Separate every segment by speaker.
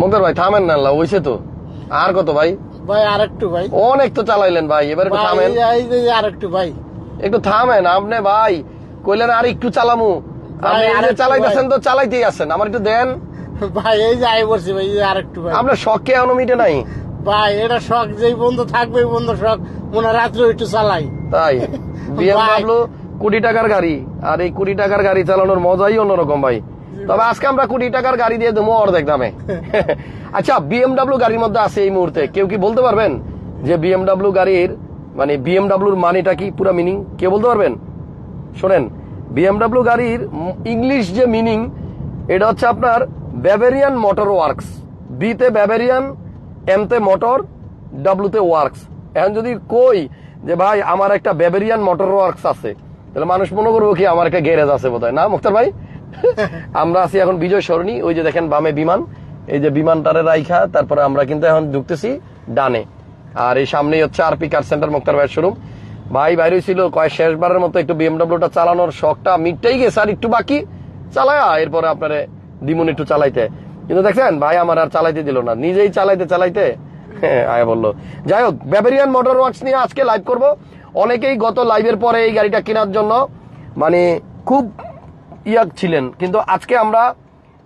Speaker 1: মুক্তার ভাই থামেন না আল্লাহ ওইসে তো। আর কত ভাই?
Speaker 2: ভাই আর একটু ভাই।
Speaker 1: অনেক তো চালাইলেন ভাই এবার একটু থামেন।
Speaker 2: আর একটু ভাই।
Speaker 1: একটু থামেন আপনি ভাই কইলেন আর একটু চালামু। আপনি চালাইতেছেন তো চালাইতেই আছেন আমার একটু দেন।
Speaker 2: ভাই এই যে আই বলছি ভাই আর একটু ভাই।
Speaker 1: আপনার শখ কে এখনও মিটে নাই?
Speaker 2: ভাই এটা শখ যেই বন্ধু থাকবে বন্ধু শখ মনে রাত্রে একটু চালাই।
Speaker 1: তাই? বিএমডব্লিউ কোটি টাকার গাড়ি আর এই কোটি টাকার গাড়ি চালানোর মজাই অন্যরকম ভাই। তবে আজকে আমরা কোটি টাকার গাড়ি দিয়ে দেবো অর্ধেক দামে। আচ্ছা বিএমডব্লিউ গাড়ির মধ্যে আছে এই মুহূর্তে। কেউ কি বলতে পারবেন যে বিএমডাব্লিউ গাড়ির মানে বিএমডব্লিউর মানেটা কি? পুরো মিনিং কে বলতে পারবেন? শোনেন বিএমডব্লিউ গাড়ির ইংলিশ যে মিনিং এটা হচ্ছে আপনার ব্যাভেরিয়ান মোটর ওয়ার্কস বিতে ব্যাভেরিয়ান এমতে মোটর ডাব্লুতে ওয়ার্কস এখন যদি কই যে ভাই আমার একটা ব্যাভেরিয়ান মোটর ওয়ার্কস আছে তাহলে মানুষ মনে করব কি আমার একটা গ্যারেজ আছে বোধহয়। না মুক্তার ভাই? আমরা আছি এখন বিজয় সরণি, ওই যে দেখেন বামে বিমান, এই যে বিমানটারে রাইখা, তারপরে আমরা কিন্তু এখন ঢুকতেছি ডানে। আর এই সামনেই হচ্ছে আরপি কার সেন্টার, মুক্তার ভাইয়ের শোরুম। ভাই, বাইরে ছিল কয় শেষবারের মতো একটু বিএমডব্লিউটা চালানোর শখটা মিটটাই গেছে, আর একটু বাকি চালায়া, এরপরে আপনারে দিমুন একটু চালাইতে। কিন্তু দেখছেন, ভাই আমার আর চালাইতে দিল না, নিজেই চালাইতে চালাইতে আয়া বলল। যাই হোক ব্যাবেরিয়ান মোটর ওয়ার্কস নিয়ে আজকে লাইভ করব। অনেকেই গত লাইভের পরে এই গাড়িটা কেনার জন্য মানে খুব ইয়াক ছিলেন। কিন্তু আজকে আমরা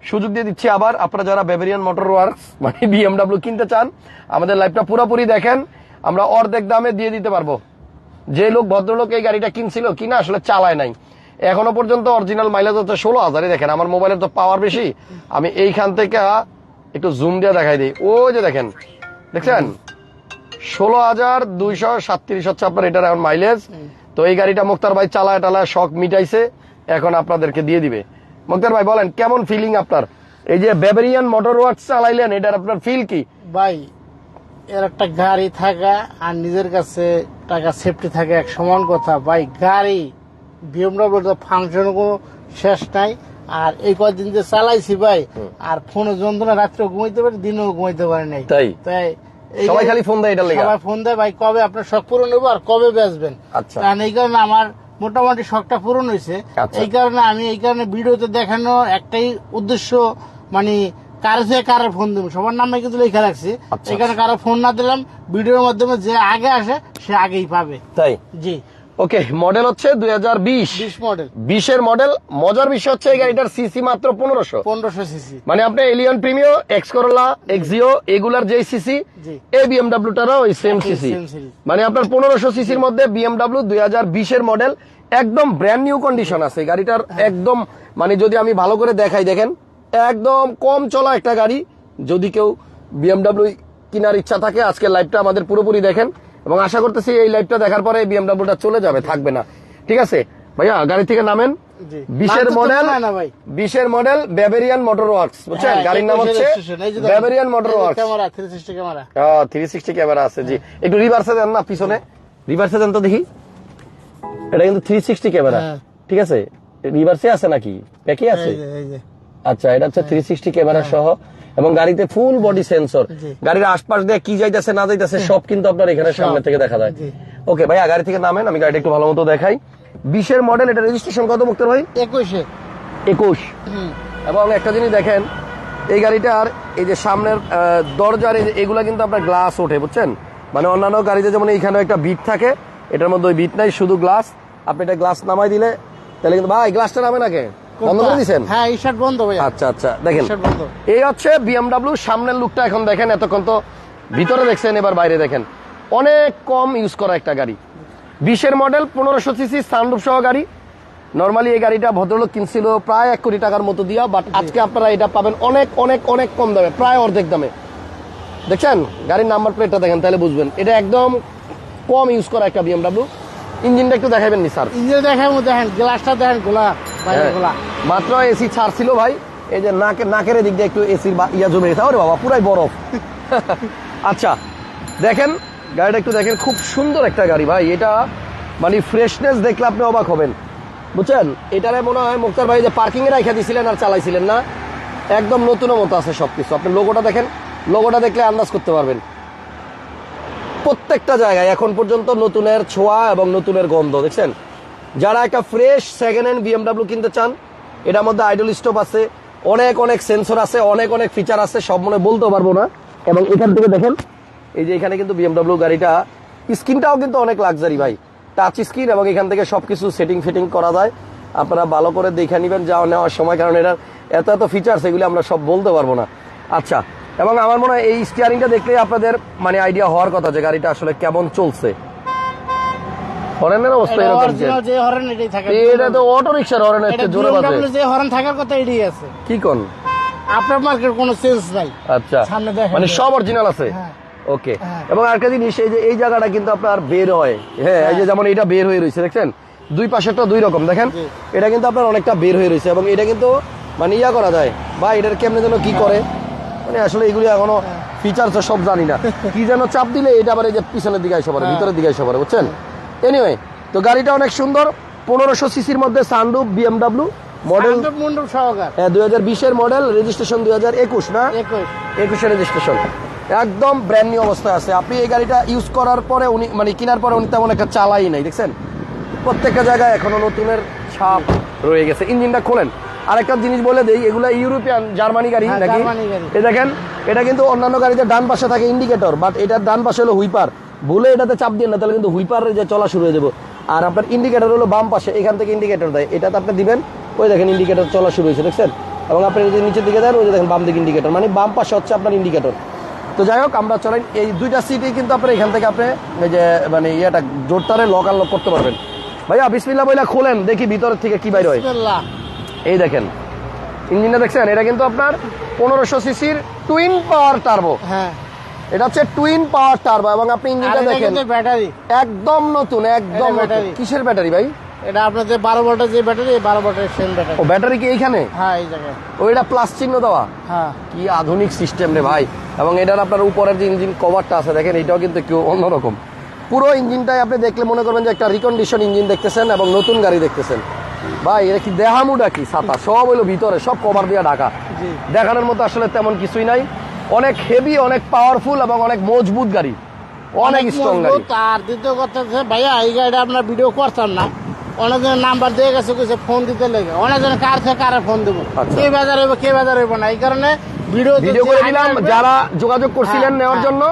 Speaker 1: সুযোগ দিয়ে দিচ্ছি আবার, আপনারা যারা ব্যাবেরিয়ান মোটর ওয়ার্কস মানে বিএমডাব্লিউ কিনতে চান, আমাদের লাইভটা পুরোপুরি দেখেন, আমরা অর্ধেক দামে দিয়ে দিতে পারব। যে লোক, ভদ্রলোক এই গাড়িটা কিনছিল কিনা আসলে চালায় নাই। এখনও পর্যন্ত অরিজিনাল মাইলেজ হচ্ছে ষোলো হাজারই, দেখেন, আমার মোবাইলের তো পাওয়ার বেশি। আমি এইখান থেকে একটু জুম দিয়ে দেখাই দিই। ওই যে দেখেন, দেখছেন? ষোলো হাজার দুইশো সাতত্রিশ হচ্ছে আপনার এটার এখন মাইলেজ তো এই গাড়িটা মুক্তার ভাই চালায় টালায় শখ মিটাইছে। এখন আপনাদেরকে দিয়ে দিবে। মুক্তার ভাই বলেন কেমন ফিলিং আপনার? এই যে ব্যাবেরিয়ান মোটর ওয়ার্কস চালাইলেন এটার আপনার ফিল কি?
Speaker 2: ভাই এর একটা গাড়ি থাকা আর নিজের কাছে টাকা সেফটি থাকা এক সমান কথা। ভাই গাড়ি বিএমডব্লিউ ফাংশন কোনো শেষ নাই। আর এই কয়েকদিন যে চালাইছি ভাই আর ফোনে যন্ত্রণা রাত্রে ঘুমাইতে পারি দিনেও ঘুমাইতে পারি নাই।
Speaker 1: তাই?
Speaker 2: তাই
Speaker 1: সবাই খালি ফোন দেয় এটার লেগে?
Speaker 2: সবাই ফোন দেয় ভাই কবে আপনার শখ পূরণ হব আর কবে বেচবেন?
Speaker 1: আচ্ছা।
Speaker 2: কারণ এই কারণে আমার মোটামুটি শখটা পূরণ হয়েছে।
Speaker 1: আচ্ছা।
Speaker 2: এই কারণে আমি এই কারণে ভিডিওতে দেখানো একটাই উদ্দেশ্য মানে কার থেকে কারও ফোন দিব। সবার নামে কিন্তু লেখা রাখছি। এখানে কারও ফোন না দিলাম ভিডিওর মাধ্যমে যে আগে আসে সে আগেই পাবে।
Speaker 1: তাই?
Speaker 2: জি।
Speaker 1: ওকে মডেল হচ্ছে দুই হাজার বিশ।
Speaker 2: মডেল
Speaker 1: বিশের মডেল মজার বিষয় হচ্ছে এই গাড়িটার সিসি মাত্র পনেরোশো।
Speaker 2: পনেরোশো সিসি
Speaker 1: মানে আপনি Allion Premio X Corolla Axio এগুলার যে সিসি। এই বিএমডাব্লিউটারও ওই সেম সিসি মানে আপনার পনেরোশো সিসির মধ্যে বিএমডাব্লিউ দুই হাজার বিশের মডেল একদম ব্র্যান্ড নিউ কন্ডিশন আছে। গাড়িটার একদম মানে যদি আমি ভালো করে দেখাই দেখেন একদম কম চলা একটা গাড়ি। যদি কেউ বিএমডাব্লিউ কেনার ইচ্ছা থাকে আজকে লাইভটা আমাদের পুরোপুরি দেখেন। এবং আশা করতেছি এই লাইভটা দেখার পরে বিএমডাব্লিউটা চলে যাবে থাকবে না। ঠিক আছে? ভাইয়া গাড়ি থেকে নামেন। বিশের মডেল। বিশের মডেল ব্যাবেরিয়ান মোটর ওয়ার্কস বুঝছেন?
Speaker 2: হ্যাঁ,
Speaker 1: গাড়ির নাম হচ্ছে Bavarian Motor Works
Speaker 2: camera three sixty camera
Speaker 1: three sixty camera আছে জি। একটু রিভার্সে দেন না পিছনে। রিভার্সে দেন তো দেখি। এটা কিন্তু থ্রি সিক্সটি ক্যামেরা
Speaker 2: হ্যাঁ।
Speaker 1: ঠিক আছে? রিভার্সে আছে নাকি? প্যাকে আছে?
Speaker 2: এই যে এই যে।
Speaker 1: আচ্ছা এটা হচ্ছে থ্রি সিক্সটি ক্যামেরা সহ এবং গাড়িতে ফুল বডি সেন্সর। গাড়ির আশপাশ দিয়ে কি যাইতেছে না যাইতেছে সব কিন্তু আপনার এখানে সামনে থেকে দেখা যায়। ওকে ভাইয়া গাড়ি থেকে নামেন আমি গাড়িটা একটু ভালো মতো দেখাই। বিশের মডেল এটা রেজিস্ট্রেশন কত মুক্তর ভাই?
Speaker 2: একুশে।
Speaker 1: একুশ। এবং একটা জিনিস দেখেন এই গাড়িটার এই যে সামনের দরজার এগুলা কিন্তু আপনার গ্লাস ওঠে বুঝছেন? মানে অন্যান্য গাড়িতে যেমন এইখানে একটা বিট থাকে এটার মধ্যে ওই বিট নাই শুধু গ্লাস আপনি এটা গ্লাস নামাই দিলে তাহলে কিন্তু ভাই গ্লাসটা নামে নাকি বন্ধ করে দিচ্ছেন
Speaker 2: হ্যাঁ এই শার্ট বন্ধ ভাই
Speaker 1: আচ্ছা আচ্ছা দেখেন। এই হচ্ছে বিএমডাব্লিউ সামনের লুকটা এখন দেখেন এতক্ষণ তো ভিতরে দেখছেন এবার বাইরে দেখেন। অনেক কম ইউজ করা একটা গাড়ি। বিশের মডেল পনেরোশো সিসি সানরুফ সহ গাড়ি। নর্মালি এই গাড়িটা ভদ্রলোক কিনছিল প্রায় এক কোটি টাকার মতো দিয়া বাট আজকে আপনারা এটা পাবেন অনেক অনেক অনেক কম দামে প্রায় অর্ধেক দামে। দেখছেন? গাড়ির নাম্বার প্লেটটা দেখেন তাহলে বুঝবেন। এটা একদম কম ইউজ করা একটা বিএমডাব্লিউ ইঞ্জিনটা একটু দেখাবেন নি স্যার?
Speaker 2: ইঞ্জিন দেখেন দেখেন গ্লাসটা দেখেন গোলা
Speaker 1: হ্যাঁ।
Speaker 2: গোলা
Speaker 1: মাত্র এসি ছাড়ছিল ভাই। এই যে নাকে নাকের দিক দিয়ে একটু এসির ইয়া জমে গেছে। ওরে বাবা পুরাই বরফ। আচ্ছা দেখেন গাড়িটা একটু দেখেন খুব সুন্দর একটা গাড়ি ভাই। এটা মানে ফ্রেশনেস দেখলে আপনি অবাক হবেন। বুঝছেন? এটারে মনে হয় মুক্তার ভাই যে পার্কিং এ রাখা দিছিলেন আর চালাইছিলেন না? একদম নতুনের মতো আছে সবকিছু। আপনি লোগোটা দেখেন। লোগোটা দেখলে আন্দাজ করতে পারবেন। প্রত্যেকটা জায়গায় এখন পর্যন্ত নতুনের ছোঁয়া এবং নতুনের গন্ধ, দেখছেন? যারা একটা ফ্রেশ সেকেন্ড হ্যান্ড বিএমডাব্লিউ কিনতে চান, এটার মধ্যে আইডল স্টপ আছে, অনেক অনেক সেন্সর আছে, অনেক অনেক ফিচার আছে, সব মনে বলতে পারব না। এবং এখান থেকে দেখেন, এই যে এখানে কিন্তু বিএমডাব্লিউ গাড়িটা, স্ক্রিনটাও কিন্তু অনেক লাক্সারি ভাই। টাচ স্ক্রিন এবং এখান থেকে সবকিছু সেটিং ফিটিং করা যায়। আপনারা ভালো করে দেখে নেবেন যাওয়া নেওয়ার সময়, কারণ এটার এত এত ফিচার্স এগুলি আমরা সব বলতে পারব না। আচ্ছা এবং আমার মনে হয় এই স্টিয়ারিংটা দেখলে আপনাদের মানে আইডিয়া হওয়ার কথা যে গাড়িটা আসলে কেমন চলছে। হরেনের অবস্থা
Speaker 2: এটা
Speaker 1: এরকম যে
Speaker 2: হরেন এটাই থাকে
Speaker 1: এটা তো অটো রিক্সার হরেন
Speaker 2: এটা
Speaker 1: জোরে বাজে।
Speaker 2: যে হরেন থাকার কথা এটাই আছে।
Speaker 1: কি কোন?
Speaker 2: আপনার মার্কেট কোনো সেন্স নাই।
Speaker 1: আচ্ছা।
Speaker 2: সামনে দেখেন।
Speaker 1: মানে সব অরিজিনাল আছে?
Speaker 2: হ্যাঁ।
Speaker 1: ওকে
Speaker 2: হ্যাঁ।
Speaker 1: এবং আরেকটা জিনিস এই যে এই জায়গাটা কিন্তু আপনার বের হয়। হ্যাঁ এই যে যেমন এটা বের হয়ে রয়েছে দেখছেন? দুই পাশেরটা দুই রকম দেখেন? এটা কিন্তু আপনার অনেকটা বের হয়ে রয়েছে এবং এটা কিন্তু মানে ইয়া করা যায়। বা এটার কেমনে যেন কি করে? মানে আসলে এগুলি এখনও ফিচার্স সব জানি না। কি যেন চাপ দিলে এটা আবার এই যে পিছনের দিকে এসে পড়ে
Speaker 2: হ্যাঁ।
Speaker 1: ভিতরের দিকে এসে পড়ে বুঝছেন? এনিওয়ে তো গাড়িটা অনেক সুন্দর পনেরোশো সিসির মধ্যে সানরুফ বিএমডাব্লিউ মডেল
Speaker 2: সহকার।
Speaker 1: দুই হাজার বিশের মডেল রেজিস্ট্রেশন দুই হাজার একুশ না?
Speaker 2: একুশে।
Speaker 1: রেজিস্ট্রেশন একদম ব্র্যান্ড নিউ অবস্থায় আছে। আপনি এই গাড়িটা ইউজ করার পরে উনি মানে কেনার পরে উনি তেমন একটা চালাই নাই দেখছেন? প্রত্যেকটা জায়গায় এখনও নতুনের ছাপ রয়ে গেছে। ইঞ্জিনটা খোলেন। আরেকটা জিনিস বলে দেই এগুলা ইউরোপিয়ান জার্মানি গাড়ি
Speaker 2: হ্যাঁ,
Speaker 1: নাকি? এই দেখেন এটা কিন্তু অন্যান্য গাড়িতে ডান পাশে থাকে ইন্ডিকেটর বাট এটার ডান পাশে হলো হুইপার। ভুলে এটাতে চাপ দিয়ে না তাহলে কিন্তু হুইপার যে চলা শুরু হয়ে যাব। আর আপনার ইন্ডিকেটর হলো বাম পাশে এখান থেকে ইন্ডিকেটর দেয়। এটাতে আপনি দিবেন ওই দেখেন ইন্ডিকেটর চলা শুরু হয়েছে দেখছেন? এবং আপনি যদি নিচের দিকে দেন ওই দেখেন বাম দিকে ইন্ডিকেটর মানে বাম পাশে হচ্ছে আপনার ইন্ডিকেটর তো যাই হোক আমরা চলেন এই দুইটা সিটই কিন্তু আপনি এখান থেকে আপনি এই যে মানে ইয়েটা জোরটারে লক আনলক করতে পারবেন। ভাইয়া বিসমিল্লা বইলা খোলেন দেখি ভিতরের থেকে কি বাইর হয়।
Speaker 2: বিসমিল্লাহ।
Speaker 1: এই দেখেন। ইঞ্জিনটা দেখছেন? এটা কিন্তু আপনার পনেরোশো সিসির টুইন পাওয়ার টার্বো
Speaker 2: হ্যাঁ।
Speaker 1: এটা হচ্ছে টুইন পাওয়ার টার্বো এবং আপনি ইঞ্জিনটা দেখেন
Speaker 2: ব্যাটারি।
Speaker 1: একদম নতুন একদম
Speaker 2: এটা।
Speaker 1: কিসের ব্যাটারি ভাই?
Speaker 2: এটা আপনার যে বারো ভোল্টের যে ব্যাটারি বারো ভোল্টের সেম ব্যাটারি।
Speaker 1: ও ব্যাটারি কি এইখানে?
Speaker 2: হ্যাঁ এই জায়গায়।
Speaker 1: ওইটা প্লাস চিহ্ন দেওয়া।
Speaker 2: হ্যাঁ।
Speaker 1: কি আধুনিক সিস্টেম রে ভাই। এবং এটার আপনার উপরের যে ইঞ্জিন কভারটা আছে দেখেন এটাও কিন্তু একটু অন্যরকম। পুরো ইঞ্জিনটাই আপনি দেখলে মনে করবেন যে একটা রিকন্ডিশন ইঞ্জিন দেখতেছেন এবং নতুন গাড়ি দেখতেছেন। ভাই এটা কি দেহামুডা কি ছাতা। সব হইল ভিতরে সব কভার দিয়ে ঢাকা। দেখানোর মতো আসলে তেমন কিছুই নাই। অনেক হেভি অনেক পাওয়ারফুল এবং অনেক মজবুত গাড়ি। অনেক স্ট্রং গাড়ি।
Speaker 2: আর দ্বিতীয় কথা হচ্ছে ভাইয়া এই গাড়িটা আপনার ভিডিও করতাম না। অনেকজনের নাম্বার দিয়ে গেছে কিছু ফোন দিতে লেগে। অনেকজনের কার থেকে কারে ফোন দেবো?
Speaker 1: আচ্ছা।
Speaker 2: কে বাজার হইব কে বাজার হইব না। এই কারণে ভিডিও
Speaker 1: ভিডিও করে দিলাম যারা যোগাযোগ করছিলেন
Speaker 2: হ্যাঁ,
Speaker 1: নেওয়ার
Speaker 2: হ্যাঁ।
Speaker 1: জন্য।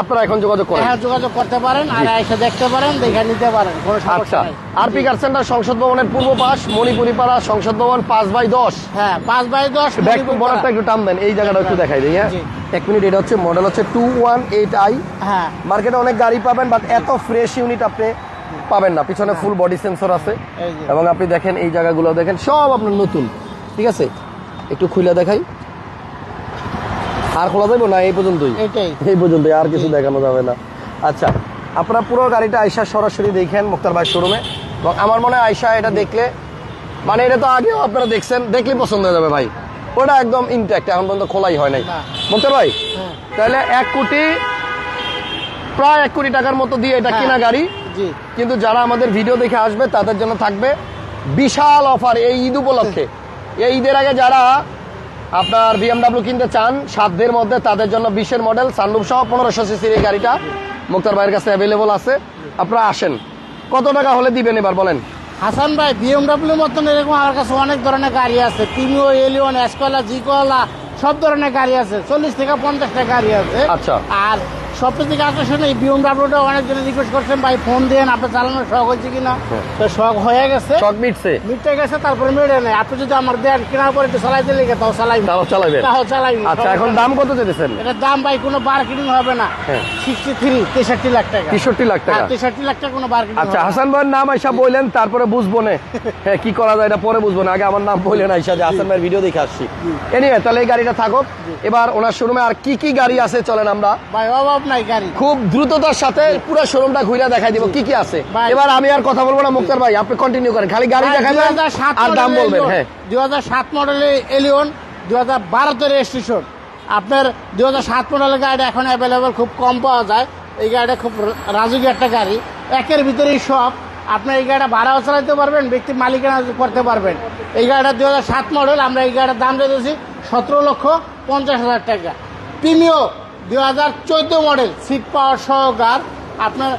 Speaker 1: আপনারা এখন যোগাযোগ করেন।
Speaker 2: হ্যাঁ যোগাযোগ করতে পারেন আর এসে দেখতে পারেন দেখে নিতে পারেন কোনো
Speaker 1: আচ্ছা
Speaker 2: সমস্যা নাই
Speaker 1: আরপি কার সেন্টার সংসদ ভবনের পূর্ব পাশ মণিপুরি পাড়া সংসদ ভবন পাঁচ বাই দশ।
Speaker 2: হ্যাঁ পাঁচ বাই দশ মণিপুর
Speaker 1: বড়টা একটু টান দেন এই জায়গাটা একটু দেখাই দিই হ্যাঁ? এক মিনিট এটা হচ্ছে মডেল হচ্ছে টু ওয়ান এইট আই
Speaker 2: হ্যাঁ।
Speaker 1: মার্কেটে অনেক গাড়ি পাবেন বাট এত ফ্রেশ ইউনিট আপনি পাবেন না। পিছনে ফুল বডি সেন্সর আছে। এবং আপনি দেখেন এই জায়গাগুলো দেখেন সব আপনার নতুন। ঠিক আছে? একটু খুলে দেখাই। আর খোলা যাবে না এই পর্যন্তই?
Speaker 2: এটাই।
Speaker 1: এই পর্যন্ত আর কিছু দেখানো যাবে না। আচ্ছা আপনারা পুরো গাড়িটা আইসা সরাসরি দেখেন মুক্তার ভাই শোরুমে এবং আমার মনে হয় আইসা এটা দেখলে মানে এটা তো আগেও আপনারা দেখছেন দেখলে পছন্দ হয়ে যাবে ভাই। ওটা একদম ইনট্যাক্ট এখন পর্যন্ত খোলাই হয় নাই। মুক্তার ভাই
Speaker 2: হ্যাঁ।
Speaker 1: তাহলে এক কোটি প্রায় এক কোটি টাকার মতো দিয়ে এটা
Speaker 2: হ্যাঁ।
Speaker 1: কেনা গাড়ি। কিন্তু যারা আমাদের ভিডিও দেখে আসবে তাদের জন্য থাকবে বিশাল অফার এই ঈদ উপলক্ষে। এই ঈদের আগে যারা আপনার বিএমডাব্লিউ কিনতে চান সাধ্যের মধ্যে তাদের জন্য বিশের মডেল সানরুফ সহ পনেরোশো সিসির এই গাড়িটা মুক্তার ভাইয়ের কাছে অ্যাভেলেবল আছে। আপনারা আসেন। কত টাকা হলে দিবেন এবার বলেন?
Speaker 2: হাসান ভাই বিএমডাব্লিউ মতন এরকম আমার কাছে অনেক ধরনের গাড়ি আছে। প্রিমিও এলিওন এসকলা জিকলা সব ধরনের গাড়ি আছে। চল্লিশ থেকে পঞ্চাশটা গাড়ি আছে।
Speaker 1: আচ্ছা।
Speaker 2: আর সবচেয়ে থেকে আকর্ষণ এই বিএমডাব্লিউটা অনেকজন রিকোয়েস্ট করছেন ভাই ফোন দেন আপনার চালানোর শখ হয়েছে কিনা?
Speaker 1: হ্যাঁ।
Speaker 2: তো শখ হয়ে গেছে।
Speaker 1: শখ মিটছে।
Speaker 2: মিটে গেছে তারপরে মেরে নেই। আপনি যদি আমার দেন কেনার পরে একটু চালাইতে লেগে তাও চালাই
Speaker 1: তাও চালাবেন
Speaker 2: তাও চালাই
Speaker 1: আচ্ছা এখন দাম কত চেয়েছেন
Speaker 2: এটার দাম ভাই কোনো মার্কেটিং হবে না।
Speaker 1: হ্যাঁ।
Speaker 2: সিক্সটি থ্রি তেষট্টি লাখ টাকা।
Speaker 1: তেষট্টি লাখ টাকা।
Speaker 2: তেষট্টি লাখ টাকা কোনো মার্কেটিং
Speaker 1: আচ্ছা হাসান ভাইয়ের নাম আইসা বললেন তারপরে বুঝব না। হ্যাঁ কি করা যায় এটা পরে বুঝব না। আগে আমার নাম বললেন আইসা যে হাসান ভাইয়ের ভিডিও দেখে আসছি। এনিওয়ে তাহলে এই গাড়িটা থাকুক। এবার ওনার শোরুমে আর কি কি গাড়ি আছে চলেন আমরা।
Speaker 2: ভাই অভাব নাই গাড়ি।
Speaker 1: খুব দ্রুততার সাথে পুরো শোরুমটা ঘুরে দেখাই দিব। কি কি আছে। এবার আমি আর কথা বলব না মুক্তার ভাই আপনি কন্টিনিউ করেন। খালি গাড়ি দেখাবেন আর দাম বলবেন হ্যাঁ।
Speaker 2: দুই হাজার সাত মডেলের এলিয়ন দুই হাজার বারোতে রেজিস্ট্রেশন আপনার দুই হাজার সাত মডেলের গাড়ি এখন অ্যাভেলেবেল খুব কম পাওয়া যায়। এই গাড়িটা খুব রাজুকি একটা গাড়ি। একের ভিতরেই সব। আপনি এই গাড়িটা ভাড়াও চালাতে পারবেন ব্যক্তি মালিকানা করতে পারবেন। এই গাড়িটা দু হাজার সাত মডেল আমরা এই গাড়িটার দাম রেখেছি সতেরো লক্ষ পঞ্চাশ হাজার টাকা। প্রিমিও দুই হাজার চোদ্দ মডেল সিট পাওয়ার সহকার। আপনার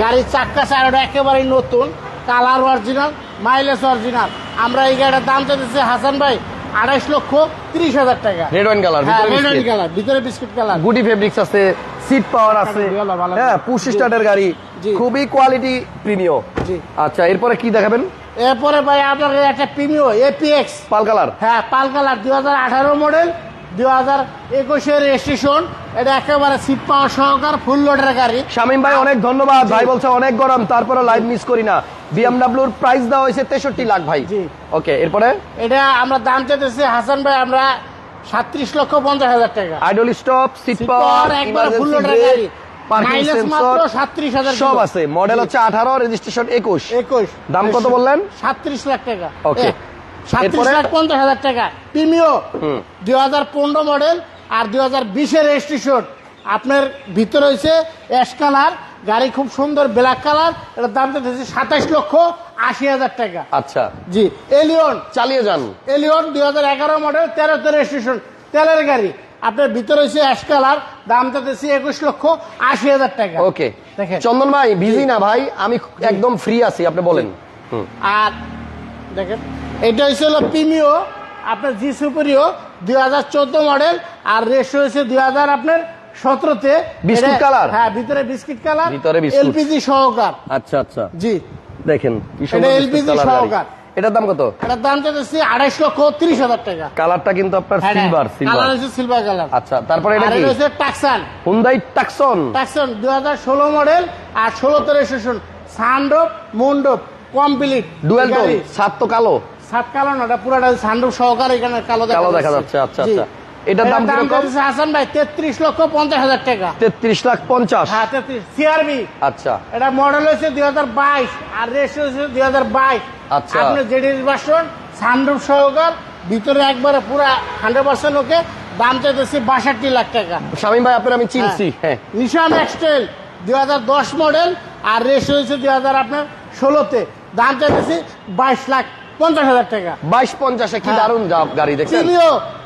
Speaker 2: গাড়ির চাক্কা চারোটা একেবারেই নতুন কালার অরিজিনাল মাইলেজ অরিজিনাল আমরা এই গাড়িটার দাম চাইতেছি হাসান ভাই আড়াইশ লক্ষ তিরিশ হাজার টাকা।
Speaker 1: রেড ওয়াইন কালার
Speaker 2: হ্যাঁ
Speaker 1: ভিতরে
Speaker 2: red কালার ভিতরে বিস্কিট কালার
Speaker 1: গুডি ফেব্রিক্স আছে সিট পাওয়ার আছে।
Speaker 2: ভালো, ভালো।
Speaker 1: হ্যাঁ পুশ। স্টার্টের গাড়ি খুবই কোয়ালিটি প্রিমিয়াম আচ্ছা এরপরে কি দেখাবেন?
Speaker 2: এরপরে ভাই আপনার একটা প্রিমিও এপিএক্স
Speaker 1: পাল কালার
Speaker 2: হ্যাঁ পাল কালার দুই হাজার আঠারো মডেল হাজার একুশের রেজিস্ট্রেশন এটা একেবারে সিট পাওয়ার সহকার ফুল লোডের গাড়ি।
Speaker 1: শামিম ভাই অনেক ধন্যবাদ। ভাই বলছে অনেক গরম তারপরে লাইভ মিস করি না। বিএমডাব্লিউর প্রাইস দেওয়া হয়েছে তেষট্টি লাখ ভাই। ওকে এরপরে?
Speaker 2: এটা আমরা দাম চাইতেছি হাসান ভাই আমরা সাত্রিশ লক্ষ পঞ্চাশ হাজার টাকা।
Speaker 1: Idle stop seat
Speaker 2: Seat
Speaker 1: power
Speaker 2: একবার loader গাড়ি।
Speaker 1: পার্কিং
Speaker 2: Mileage মাত্র
Speaker 1: সেন্সর
Speaker 2: 37,000
Speaker 1: সব আছে। মডেল হচ্ছে আঠারো রেজিস্ট্রেশন একুশ।
Speaker 2: একুশ।
Speaker 1: দাম কত বললেন?
Speaker 2: সাত্রিশ লাখ টাকা।
Speaker 1: Okay.
Speaker 2: লাখ পঞ্চাশ হাজার টাকা। প্রিমিও। দুই হাজার পনেরো মডেল আর দুই হাজার বিশের রেজিস্ট্রেশন আপনার ভিতরে হয়েছে অ্যাশ কালার গাড়ি খুব সুন্দর ব্ল্যাক কালার এটার দাম দিতেছে সাতাশ লক্ষ আশি হাজার টাকা।
Speaker 1: আচ্ছা।
Speaker 2: জি এলিয়ন
Speaker 1: চালিয়ে যান।
Speaker 2: এলিয়ন দুই হাজার এগারো মডেল তেরোতে রেজিস্ট্রেশন তেলের গাড়ি। আপনার ভিতরে হয়েছে অ্যাশ কালার দাম দিতেছে একুশ লক্ষ আশি হাজার টাকা।
Speaker 1: ওকে।
Speaker 2: দেখেন।
Speaker 1: চন্দন ভাই বিজি না ভাই? আমি একদম ফ্রি আছি আপনি বলেন।
Speaker 2: আর দেখেন এটা হচ্ছে হলো প্রিমিও আপনার জি সুপারিও দুই হাজার চোদ্দ মডেল আর রেস হয়েছে দুই হাজার আপনার সতেরোতে।
Speaker 1: Biscuit colour?
Speaker 2: হ্যাঁ ভিতরে বিস্কিট কালার
Speaker 1: ভিতরে
Speaker 2: এলপিজি সহকার।
Speaker 1: আচ্ছা আচ্ছা।
Speaker 2: জি।
Speaker 1: দেখেন
Speaker 2: এটা
Speaker 1: গাড়ি।
Speaker 2: সহকার।
Speaker 1: এটার দাম কত?
Speaker 2: এটার দাম চাইতেছি আড়াইশ লক্ষ তিরিশ হাজার টাকা।
Speaker 1: কালারটা কিন্তু আপনার সিলভার
Speaker 2: কালার
Speaker 1: সিলভার
Speaker 2: হচ্ছে সিলভার কালার
Speaker 1: আচ্ছা তারপরে এটা কি?
Speaker 2: হচ্ছে টাকসান
Speaker 1: হুন্দাই টাকসন
Speaker 2: টাকসান দুই হাজার ষোলো মডেল আর ষোলোতে রেজিস্ট্রেশন সানডোপ মন্ডপ কমপ্লিট
Speaker 1: ডুয়েল টোন সাত তো কালো।
Speaker 2: সাত কালো না পুরাটা সানরূপ সহকারে এখানে কালো দেখা
Speaker 1: কালো দেখা যাচ্ছে, আচ্ছা, আচ্ছা। এটার দাম কীরকম?
Speaker 2: হাসান ভাই লক্ষ পঞ্চাশ হাজার টাকা।
Speaker 1: লাখ
Speaker 2: হ্যাঁ সিআরবি
Speaker 1: আচ্ছা।
Speaker 2: এটা মডেল আর
Speaker 1: আচ্ছা।
Speaker 2: আপনি ভার্সন সহকার ভিতরে একবারে পুরা হান্ড্রেড পার্সেন্ট ওকে দাম চাইতেছি বাষট্টি লাখ টাকা।
Speaker 1: শামীম ভাই আপনার আমি চিনছি হ্যাঁ।
Speaker 2: নিশান এক্সটেল দুই হাজার দশ মডেল আর রেস হয়েছে দুই হাজার আপনার ষোলোতে। দাম চাইতেছি বাইশ লাখ পঞ্চাশ হাজার টাকা।
Speaker 1: বাইশ পঞ্চাশে কি
Speaker 2: হ্যাঁ।
Speaker 1: গাড়ি দেখছেন।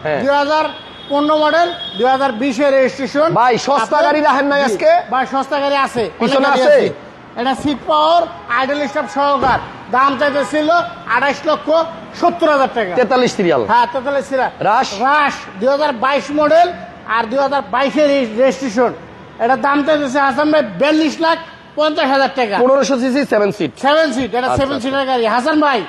Speaker 1: হ্যাঁ।
Speaker 2: দুই হাজার পনেরো মডেল দুই হাজার বিশের রেজিস্ট্রেশন
Speaker 1: ভাই, সস্তা গাড়ি রাখেন নাই আজকে?
Speaker 2: ভাই সস্তা গাড়ি আছে।
Speaker 1: পিছনে আছে?
Speaker 2: এটা সিট পাওয়ার আইডল স্টাফ সহকার। দাম চাইতেছিল আড়াইশ লক্ষ সত্তর হাজার টাকা।
Speaker 1: তেতাল্লিশ সিরিয়াল
Speaker 2: হ্যাঁ তোতালে সিরা
Speaker 1: রাশ?
Speaker 2: রাশ দুই হাজার বাইশ মডেল আর দুই হাজার বাইশের রেজিস্ট্রেশন এটা দাম চাইতেছে হাসান ভাই বিয়াল্লিশ লাখ পঞ্চাশ হাজার টাকা।
Speaker 1: পনেরোশো CC seven seat
Speaker 2: seven seat এটা
Speaker 1: আচ্ছা,
Speaker 2: সেভেন
Speaker 1: আচ্ছা।
Speaker 2: সিটার গাড়ি। হাসান ভাই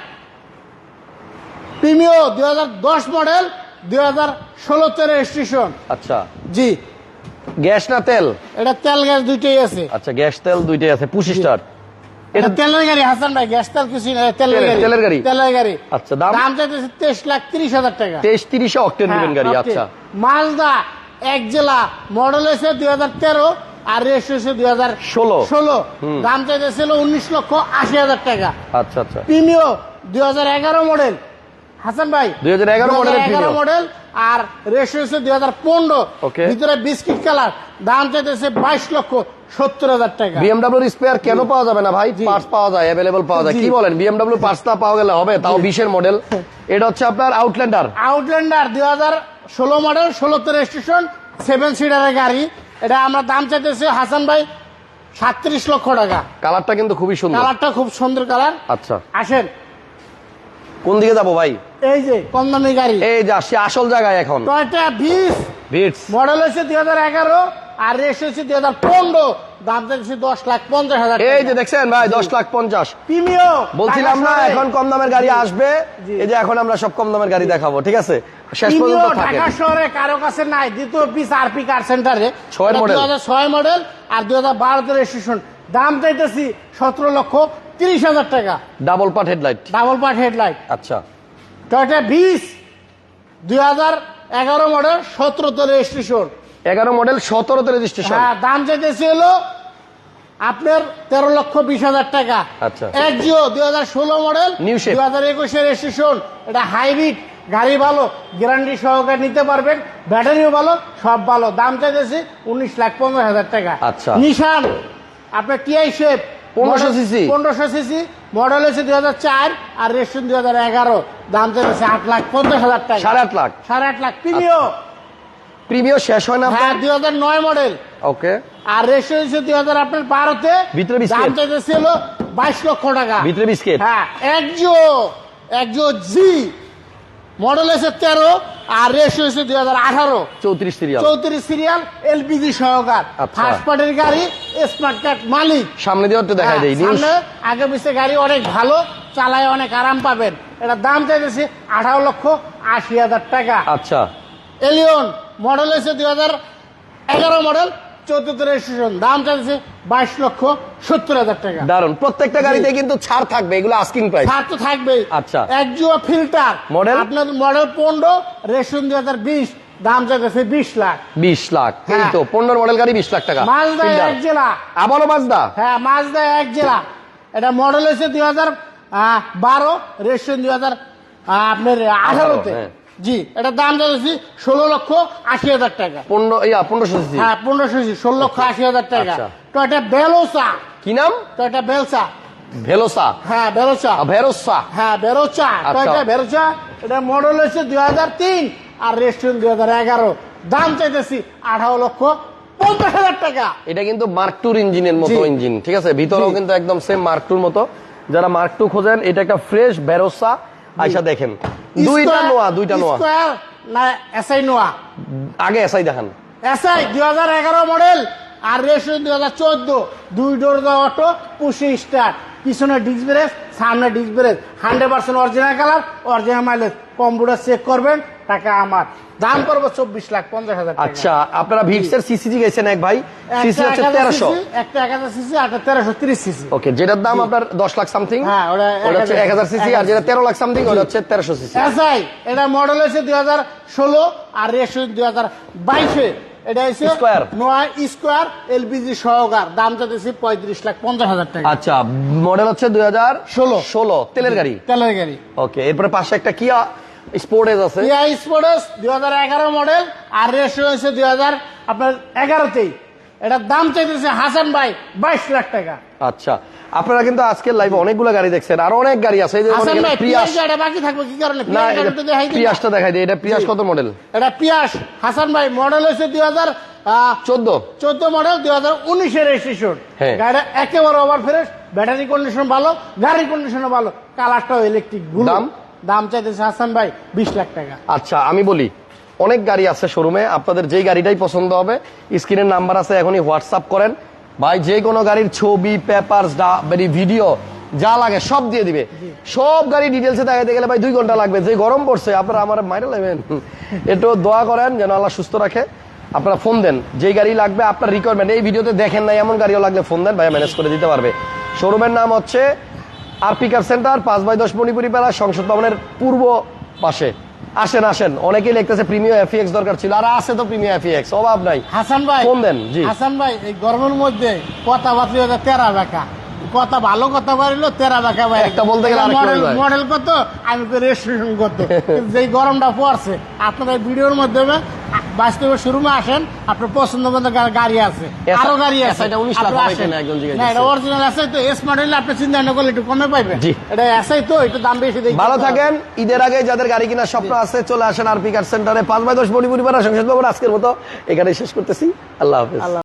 Speaker 2: প্রিমিও দুই হাজার দশ মডেল দুই হাজার ষোলোতে রেজিস্ট্রেশন
Speaker 1: আচ্ছা।
Speaker 2: জি।
Speaker 1: গ্যাস না তেল?
Speaker 2: এটা তেল গ্যাস দুইটাই আছে।
Speaker 1: আচ্ছা গ্যাস তেল দুইটাই আছে পুশ স্টার।
Speaker 2: এটা তেলের গাড়ি হাসান ভাই গ্যাস তেল কিছু না তেলের
Speaker 1: তেলের-
Speaker 2: গাড়ি।
Speaker 1: তেলের গাড়ি?
Speaker 2: তেলের গাড়ি।
Speaker 1: আচ্ছা, দাম?
Speaker 2: দাম চাইতেছে তেইশ লাখ তিরিশ হাজার টাকা।
Speaker 1: তেইশ তিরিশে অক্টেন দিবেন গাড়ি
Speaker 2: হ্যাঁ,
Speaker 1: আচ্ছা।
Speaker 2: মালদা এক জেলা মডেল হয়েছে দুই হাজার তেরো আর রেস দুই হাজার
Speaker 1: ষোলো।
Speaker 2: ষোলো দাম চাইতেছিল উনিশ লক্ষ আশি হাজার টাকা।
Speaker 1: আচ্ছা আচ্ছা।
Speaker 2: প্রিমিও দুই হাজার এগারো মডেল হাসান ভাই
Speaker 1: 2011 মডেলের
Speaker 2: এগারো
Speaker 1: Premio।
Speaker 2: মডেল আর রেস হয়েছে দুই হাজার পনেরো। ভিতরে বিস্কিট কালার দাম চাইতেছে বাইশ লক্ষ সত্তর হাজার টাকা।
Speaker 1: বিএমডাব্লিউর স্পেয়ার কেন পাওয়া যাবে না ভাই? পার্টস পাওয়া যায় অ্যাভেলেবল পাওয়া যায়। কি বলেন বিএমডাব্লিউ পার্টস না পাওয়া গেলে হবে? তাও বিশের মডেল এটা হচ্ছে আপনার আউটল্যান্ডার
Speaker 2: আউটল্যান্ডার দুই হাজার ষোলো মডেল ষোলোতে রেজিস্ট্রেশন সেভেন সিটারের গাড়ি। এটা আমরা দাম চাইতেছি হাসান ভাই সাতত্রিশ লক্ষ টাকা।
Speaker 1: কালারটা কিন্তু খুবই সুন্দর।
Speaker 2: কালারটা খুব সুন্দর কালার
Speaker 1: আচ্ছা।
Speaker 2: আসেন
Speaker 1: কোন দিকে যাব ভাই?
Speaker 2: এই যে কম দামি গাড়ি।
Speaker 1: এই যে আসছি আসল জায়গায় এখন।
Speaker 2: টয়টা বিশ।
Speaker 1: ভিটস
Speaker 2: মডেল হয়েছে দুই হাজার এগারো আর রেস হয়েছে দুই হাজার পনেরো। দাম চাইতেছি দশ লাখ পঞ্চাশ হাজার
Speaker 1: এই যে দেখছেন ভাই দশ লাখ পঞ্চাশ।
Speaker 2: প্রিমিও
Speaker 1: বলছিলাম না এখন কম দামের গাড়ি আসবে। এই যে এখন আমরা সব কম দামের গাড়ি দেখাবো ঠিক আছে? শেষ
Speaker 2: প্রিমিও
Speaker 1: পর্যন্ত
Speaker 2: ঢাকা শহরে কারও কাছে নাই। দ্বিতীয় পিস আরপি কার সেন্টারে
Speaker 1: model।
Speaker 2: দুই হাজার ছয় মডেল আর দুই হাজার বারোতে রেজিস্ট্রেশন দাম চাইতেছি সতেরো লক্ষ তিরিশ হাজার টাকা।
Speaker 1: Double part headlight
Speaker 2: double part headlight
Speaker 1: আচ্ছা।
Speaker 2: টয়টা বিশ দুই হাজার এগারো মডেল সতেরোতে রেজিস্ট্রেশন
Speaker 1: এগারো মডেল সতেরোতে রেজিস্ট্রেশন
Speaker 2: হ্যাঁ দাম চাইতেছি হলো আপনার তেরো লক্ষ বিশ হাজার টাকা।
Speaker 1: আচ্ছা।
Speaker 2: এক জিও দুই হাজার ষোলো মডেল। দুই হাজার একুশে রেজিস্ট্রেশন এটা হাইব্রিড গাড়ি ভালো গ্যারান্টি সহকারে নিতে পারবেন ব্যাটারিও ভালো সব ভালো। দাম চাইতেছি উনিশ লাখ পনেরো হাজার টাকা।
Speaker 1: আচ্ছা।
Speaker 2: নিশান আপনার টিআই শেপ
Speaker 1: 1500 cc
Speaker 2: পনেরোশো সিসি মডেল হচ্ছে দুই হাজার চার আর রেজিস্ট্রেশন দুই হাজার এগারো। দাম চাইতেছে আট লাখ পঞ্চাশ হাজার টাকা।
Speaker 1: সাড়ে আট লাখ?
Speaker 2: সাড়ে আট লাখ। প্রিমিও?
Speaker 1: প্রিমিয় শেষ হয় না
Speaker 2: হ্যাঁ দুই হাজার নয় মডেল।
Speaker 1: ওকে।
Speaker 2: আর রেশিও হচ্ছে দুই হাজার আপনার বারোতে।
Speaker 1: ভিতরে?
Speaker 2: দাম চাইতেছে হলো বাইশ লক্ষ টাকা।
Speaker 1: ভিতরে বিস্কিট?
Speaker 2: হ্যাঁ একজো একজো জি। মডেল হয়েছে তেরো আর রেস হয়েছে দুই হাজার আঠারো।
Speaker 1: চৌত্রিশ সিরিয়াল
Speaker 2: চৌত্রিশ সিরিয়াল এলপিজি সহকার।
Speaker 1: আচ্ছা।
Speaker 2: ফার্স্ট পার্টির গাড়ি স্মার্ট কার্ড মালিক।
Speaker 1: সামনে দিয়ে একটু দেখাই
Speaker 2: হ্যাঁ, সামনে আগে পিছিয়ে গাড়ি অনেক ভালো চালায় অনেক আরাম পাবেন। এটা দাম চাইতেছি আঠারো লক্ষ আশি হাজার টাকা।
Speaker 1: আচ্ছা।
Speaker 2: এলিয়ন মডেল হয়েছে দুই হাজার এগারো মডেল রেজিস্ট্রেশন। দাম চাইতেছে বাইশ লক্ষ সত্তর হাজার টাকা।
Speaker 1: দারুণ প্রত্যেকটা গাড়িতে কিন্তু ছাড় থাকবে এগুলো আস্কিং প্রাইস
Speaker 2: ছাড় তো থাকবেই।
Speaker 1: আচ্ছা।
Speaker 2: এক জুয়া ফিল্টার
Speaker 1: Model?
Speaker 2: আপনার মডেল পনেরো রেশন দুই হাজার বিশ দাম চাইতেছে বিশ লাখ।
Speaker 1: বিশ লাখ। এই
Speaker 2: হ্যাঁ।
Speaker 1: তো পনেরো মডেল গাড়ি বিশ লাখ টাকা।
Speaker 2: মাজদা। এক জেলা
Speaker 1: আবারও মাজদা
Speaker 2: হ্যাঁ মাজদা এক জেলা এটা মডেল হয়েছে দুই হাজার বারো রেশন দুই হাজার আপনার আঠারোতে।
Speaker 1: হ্যাঁ।
Speaker 2: জি এটা দাম যাচ্ছে ষোলো লক্ষ আশি হাজার টাকা।
Speaker 1: পনেরো ইয়া পনেরোশো
Speaker 2: হ্যাঁ পনেরোশো ষোলো লক্ষ আশি হাজার টাকা।
Speaker 1: আচ্ছা।
Speaker 2: তো এটা বেলোসা।
Speaker 1: কি নাম?
Speaker 2: তো এটা বেলসা।
Speaker 1: ভেলোসা?
Speaker 2: হ্যাঁ
Speaker 1: ভেরোসা
Speaker 2: হ্যাঁ বেরোচা তো
Speaker 1: আচ্ছা।
Speaker 2: এটা বেরোচা এটা মডেল হচ্ছে দুই হাজার তিন আর রেস্টুরেন্ট দুই হাজার এগারো। দাম চাইতেছি আঠারো লক্ষ পঞ্চাশ হাজার টাকা।
Speaker 1: এটা কিন্তু মার্ক টুর ইঞ্জিনের মতো ইঞ্জিন ঠিক আছে? ভিতরেও কিন্তু একদম সেম মার্ক টুর মতো। যারা মার্ক টু খোঁজেন এটা একটা ফ্রেশ ভেরোসা আইসা দেখেন। দুইটা নোয়া দুইটা নোয়া।
Speaker 2: না এসআই নোয়া?
Speaker 1: আগে এসআই দেখান।
Speaker 2: এসআই দুই হাজার এগারো মডেল আর রেশো দুই হাজার চোদ্দ। দুই ডোর অটো পুশি স্টার পিছনে ডিস্ক ব্রেক সামনে disc brake. Hundred percent original colour original mileage computer check করবেন টাকা আমার। দাম করব চব্বিশ লাখ পঞ্চাশ হাজার
Speaker 1: আচ্ছা আপনারা ভিক্সের গেছেন এক ভাই। সিসি হচ্ছে তেরোশো।
Speaker 2: একটা এক হাজার সিসি একটা তেরোশো তিরিশ সিসি
Speaker 1: ওকে যেটার দাম আপনার দশ লাখ সামথিং
Speaker 2: হ্যাঁ, ওটা
Speaker 1: হচ্ছে এক হাজার সিসি আর যেটা তেরো লাখ সামথিং ওটা হচ্ছে তেরোশো সিসি
Speaker 2: এসআই এটা মডেল হয়েছে দুই হাজার ষোলো আর রেস্টুরেন্ট দুই হাজার বাইশে। এটা হচ্ছে
Speaker 1: Square।
Speaker 2: নয় স্কোয়ার এলপিজি সহকার। দাম চাইতেছি পঁয়ত্রিশ লাখ পঞ্চাশ হাজার টাকা।
Speaker 1: আচ্ছা মডেল হচ্ছে দুই হাজার
Speaker 2: ষোলো।
Speaker 1: ষোলো তেলের গাড়ি।
Speaker 2: তেলের গাড়ি।
Speaker 1: ওকে এরপরে পাশে একটা কিয়া স্পোর্টেজ আছে।
Speaker 2: কিয়া স্পোর্টস দুই হাজার এগারো মডেল আর হচ্ছে দুই হাজার আপনার এগারোতেই। এটার দাম চাইতেছে হাসান ভাই বাইশ লাখ টাকা।
Speaker 1: আচ্ছা আপনারা কিন্তু আজকের লাইভে অনেকগুলো গাড়ি দেখছেন আর অনেক গাড়ি আছে। এই যে
Speaker 2: হাসান ভাই পিয়াস গাড়ি বাকি থাকবে কি কারণে? পিয়াস গাড়িটা দেখাই
Speaker 1: দিই। এটা প্রিয়াস
Speaker 2: জি।
Speaker 1: কত মডেল
Speaker 2: এটা পিয়াস হাসান ভাই মডেল হচ্ছে দুই হাজার
Speaker 1: চোদ্দ।
Speaker 2: চোদ্দ মডেল দুই হাজার উনিশের রেজিস্ট্রেশন
Speaker 1: হ্যাঁ।
Speaker 2: গাড়িটা একেবারে ওভার ফ্রেশ ব্যাটারি কন্ডিশন ভালো গাড়ির কন্ডিশনও ভালো কালারটাও ইলেকট্রিক
Speaker 1: দাম?
Speaker 2: দাম চাইতেছে হাসান ভাই বিশ লাখ টাকা।
Speaker 1: আচ্ছা আমি বলি অনেক গাড়ি আছে শোরুমে আপনাদের যেই গাড়িটাই পছন্দ হবে স্ক্রিনের নাম্বার আছে এখনই হোয়াটসঅ্যাপ করেন। ভাই যে কোনো গাড়ির ছবি পেপার ভিডিও যা লাগে সব দিয়ে দিবে। সব গাড়ি ডিটেলসে দেখাতে গেলে ভাই দুই ঘণ্টা লাগবে। যে গরম পড়ছে আপনারা আমার মাইরে নেবেন। একটু দোয়া করেন যেন আল্লাহ সুস্থ রাখে। আপনারা ফোন দেন যেই গাড়ি লাগবে আপনার রিকোয়ারমেন্ট এই ভিডিওতে দেখেন না এমন গাড়িও লাগলে ফোন দেন ভাই ম্যানেজ করে দিতে পারবে। শোরুমের নাম হচ্ছে আরপি কার সেন্টার পাঁচ বাই দশ মণিপুরি পাড়া সংসদ ভবনের পূর্ব পাশে। আসেন আসেন। অনেকেই লিখতেছে প্রিমিয়াম এফিএক্স দরকার ছিল। আর আছে তো প্রিমিয়াম এফিএক্স অভাব নাই।
Speaker 2: হাসান ভাই
Speaker 1: ফোন দেন, জি।
Speaker 2: হাসান ভাই এই গরমের মধ্যে কথা বাতলি হচ্ছে তেরা বেকা। কথা ভালো কথা বলিল তেরা বেকা ভাই
Speaker 1: একটা বলতে গেলে
Speaker 2: মডেল মডেল কত? আমি তো রেজিস্ট্রেশন কিন্তু যেই গরমটা পড়ছে আপনাদের ভিডিওর মাধ্যমে বাস্তবে শোরুমে আসেন আপনার পছন্দ মতো গাড়ি আছে। আরও গাড়ি আছে।
Speaker 1: এসআইটা 19 লাখ হবে কিনা একজন জিজ্ঞাসা
Speaker 2: না এটা অরিজিনাল আছে তো এস মডেল আপনি চিন্তা না করলে একটু কমে। এটা এসআই তো একটু দাম বেশি দেখি
Speaker 1: ভালো থাকেন। ঈদের আগে যাদের গাড়ি কেনার স্বপ্ন আছে চলে আসেন আর কার সেন্টারে পাঁচ বাই দশ পাড়া সংসদ ভবন আজকের মতো এখানে শেষ করতেছি। আল্লাহ হাফেজ।